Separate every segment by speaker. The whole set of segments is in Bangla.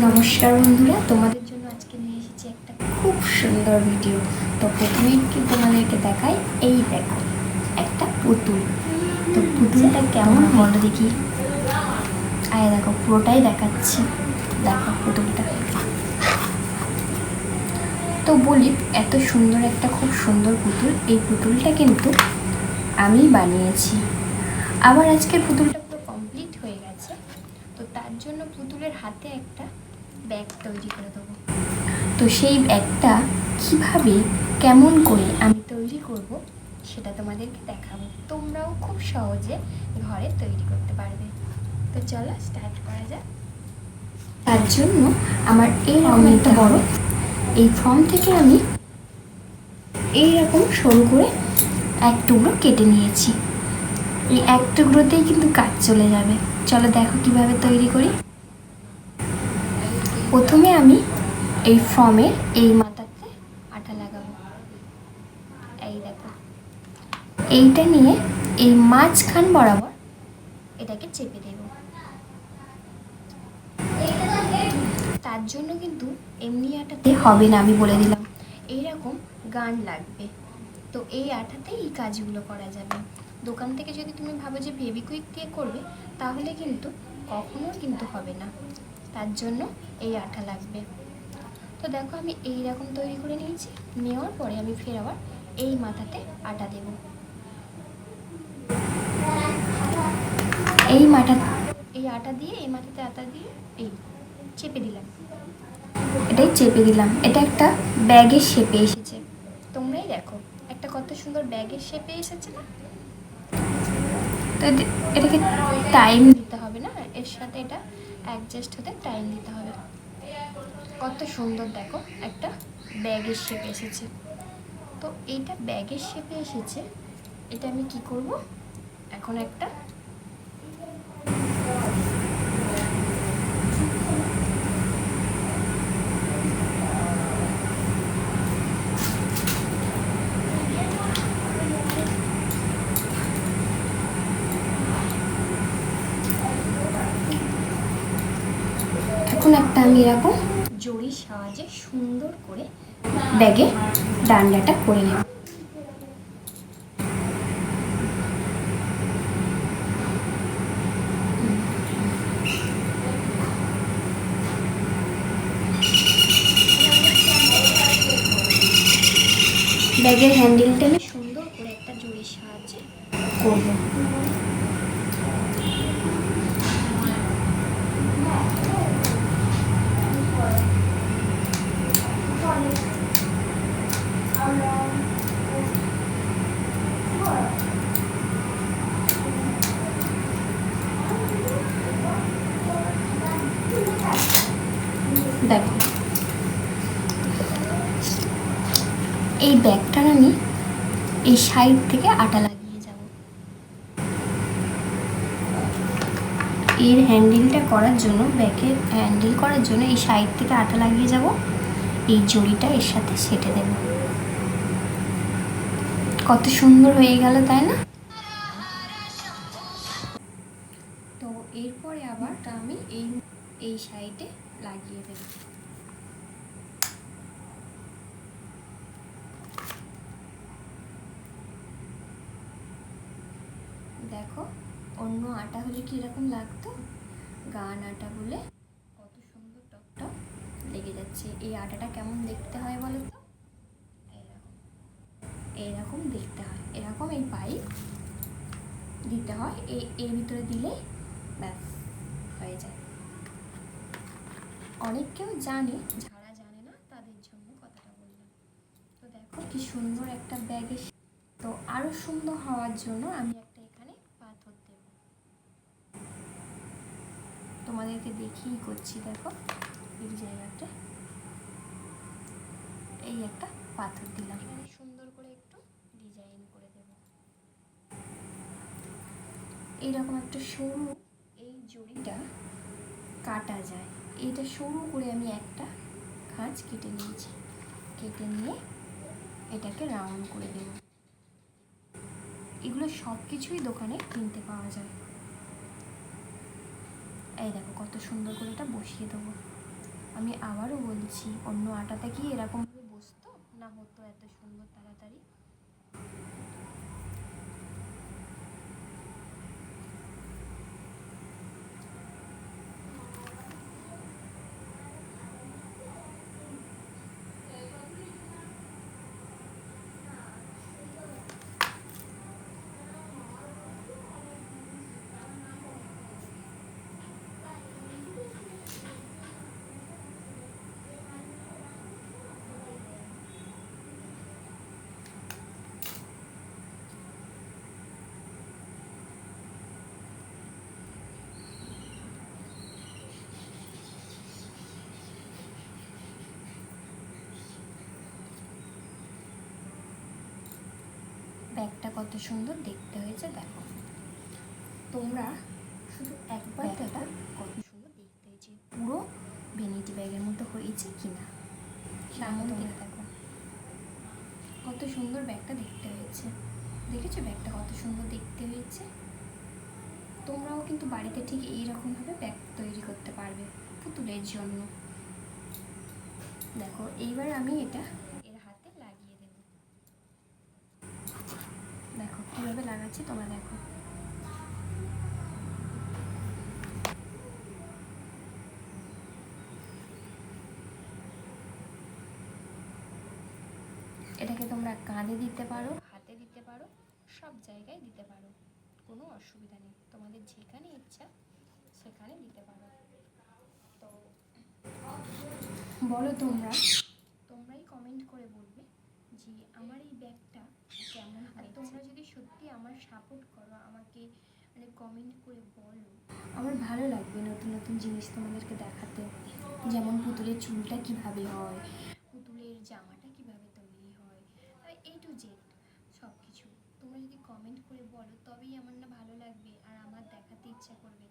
Speaker 1: নমস্কার বন্ধুরা, তোমাদের জন্য আজকে নিয়ে এসেছি একটা খুব সুন্দর ভিডিও তো প্রথমেই কি তোমাদেরকে দেখাই, এই দেখো, একটা পুতুল। তো পুতুলটা কেমন বলো দেখি। আয় দেখো, পুরোটাই দেখাচ্ছি। দেখো পুতুলটা। তো বলি, এত সুন্দর একটা, খুব সুন্দর পুতুল। এই পুতুলটা কিন্তু আমি বানিয়েছি। আবার আজকের পুতুলটা পুরো কমপ্লিট হয়ে গেছে। তো তার জন্য পুতুলের হাতে একটা ব্যাগ তৈরি করে দেবো। তো সেই ব্যাগটা কীভাবে কেমন করে আমি তৈরি করব সেটা তোমাদেরকে দেখাবো। তোমরাও খুব সহজে ঘরে তৈরি করতে পারবে। তো চলো স্টার্ট করা যাক। তার জন্য আমার এইরকম একটা বড়। এই ফর্ম থেকে আমি এইরকম সরু করে এক টুকরো কেটে নিয়েছি। এই এক টুকরোতেই কিন্তু কাজ চলে যাবে। চলো দেখো কীভাবে তৈরি করি। প্রথমে আমি এই ফর্মে এই মাথাতে আঠা লাগাবো। এই দেখো। এইটা নিয়ে এই মাঝখান বরাবর এটাকে চেপে দেব। তার জন্য কিন্তু এমনি আটাতে হবে না, আমি বলে দিলাম। এইরকম গান লাগবে। তো এই আঠাতেই এই কাজগুলো করা যাবে। দোকান থেকে যদি তুমি ভাবো যে ফেবিকুইক দিয়ে করবে, তাহলে কিন্তু কখনো কিন্তু হবে না। তার জন্য এই আঠা লাগবে। তো দেখো আমি এই রকম তৈরি করে নিয়েছি। নেওয়ার পরে আমি ফের আবার এই মাথাতে আটা দেব। এই মাথা, এই আটা দিয়ে, এই মাথাতে আটা দিয়ে এই চেপে দিলাম। এটাই চেপে দিলাম। এটা একটা ব্যাগের শেপে এসেছে। তোমরাই দেখো, একটা কত সুন্দর ব্যাগের শেপে এসেছে না? তো এটাকে টাইম দিতে হবে না? এর সাথে এটা অ্যাডজাস্ট হতে টাইম দিতে হবে। কত সুন্দর দেখো, একটা ব্যাগের শেপে এসেছে। তো এইটা ব্যাগের শেপে এসেছে, এটা আমি কি করব? এখন একটা এখন একটা আমি এরকম জড়ির সাহায্যে সুন্দর করে ব্যাগে ডান্ডাটা করে নেব। ব্যাগের হ্যান্ডেলটা আমি সুন্দর করে একটা জড়ির সাহায্যে করব দেখো এই ব্যাগটার আমি এই সাইড থেকে আটা লাগিয়ে যাব। এর হ্যান্ডেলটা করার জন্য ব্যাগের হ্যান্ডেল করার জন্য এই সাইড থেকে আটা লাগিয়ে যাব। এই জড়িটা এর সাথে সেটে দেব। কত সুন্দর হয়ে গেল, তাই না? তো এরপরে আবার আমি এই এই সাইডে লাগিয়ে দেব। দেখো, অন্য আটা হলে কি এরকম লাগতো? গান আটা বলে কত সুন্দর টকটক লেগে যাচ্ছে। এই আটাটা কেমন দেখতে হয় বলো তো? এইরকম এইরকম দেখতে হয়। এরকম এই পাইপ দিতে হয়। এই এর ভিতরে দিলে ব্যাস, হয়ে যায়। অনেক কেউ জানে, যারা জানে না, তাদের জন্য কথাটা বললাম। তো দেখো কি সুন্দর একটা ব্যাগে তো আরও সুন্দর হওয়ার জন্য আমি একটা এখানে পাথর দেব তোমাদেরকে দেখিয়েই করছি, দেখো। এই জায়গাটা এই একটা পাথর দিলাম। সুন্দর করে একটু ডিজাইন করে দেব। এইরকম একটা সরু এই জড়িটা কাটা যায়। এটা সরু করে আমি একটা খাঁজ কেটে নিয়েছি। কেটে নিয়ে এটাকে রাউন্ড করে দেব। এগুলো সব কিছুই দোকানে কিনতে পাওয়া যায়। এই দেখো, কত সুন্দর করে এটা বসিয়ে দেবো। আমি আবারও বলছি, অন্য আটাতে কি এরকমভাবে বসতো? না হতো এত সুন্দর তাড়াতাড়ি ব্যাগটা কত সুন্দর দেখতে হয়েছে দেখো। তোমরা শুধু একবার দেখো। কত সুন্দর দেখতে হয়েছে। পুরো ভ্যানিটি ব্যাগের মতো হয়েছে কিনা? সামনে দিকে দেখো। কত সুন্দর ব্যাগটা দেখতে হয়েছে। দেখেছ ব্যাগটা কত সুন্দর দেখতে হয়েছে? তোমরাও কিন্তু বাড়িতে ঠিক এইরকমভাবে ব্যাগ তৈরি করতে পারবে পুতুলের জন্য। দেখো এইবার আমি এটা এর হাতে লাগিয়ে দেবো দেখো কীভাবে লাগাচ্ছি, তোমরা দেখো। এটাকে তোমরা কাঁধে দিতে পারো, হাতে দিতে পারো, সব জায়গায় দিতে পারো। কোনো অসুবিধা নেই। তোমাদের যেখানে ইচ্ছা, সেখানে দিতে পারো। তো, বলো তোমরা, তোমরাই কমেন্ট করে বলবে যে, আমার এই তোমরা সত্যি আমার সাপোর্ট করো, আমাকে মানে কমেন্ট করে বলো। আমার ভালো লাগবে নতুন নতুন জিনিস তোমাদেরকে দেখাতে। যেমন পুতুলের চুলটা কীভাবে হয়, পুতুলের জামাটা কীভাবে তৈরি হয় এই টু জেড সব কিছু তোমরা যদি কমেন্ট করে বলো, তবেই আমার না ভালো লাগবে আর আমার দেখাতে ইচ্ছা করবে।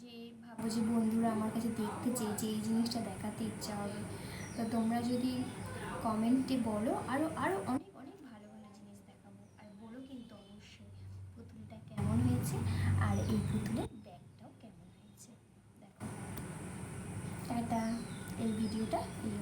Speaker 1: যে ভাবো যে বন্ধুরা আমার কাছে দেখতে চেয়ে যে এই জিনিসটা দেখাতে ইচ্ছা হবে। তো তোমরা যদি কমেন্টে বলো আরও আরও অনেক অনেক ভালো ভালো জিনিস দেখাবো আর বলো কিন্তু অবশ্যই পুতুলটা কেমন হয়েছে আর এই পুতুলের ব্যাগটাও কেমন হয়েছে? দেখো। টাটা। এই ভিডিওটা এই।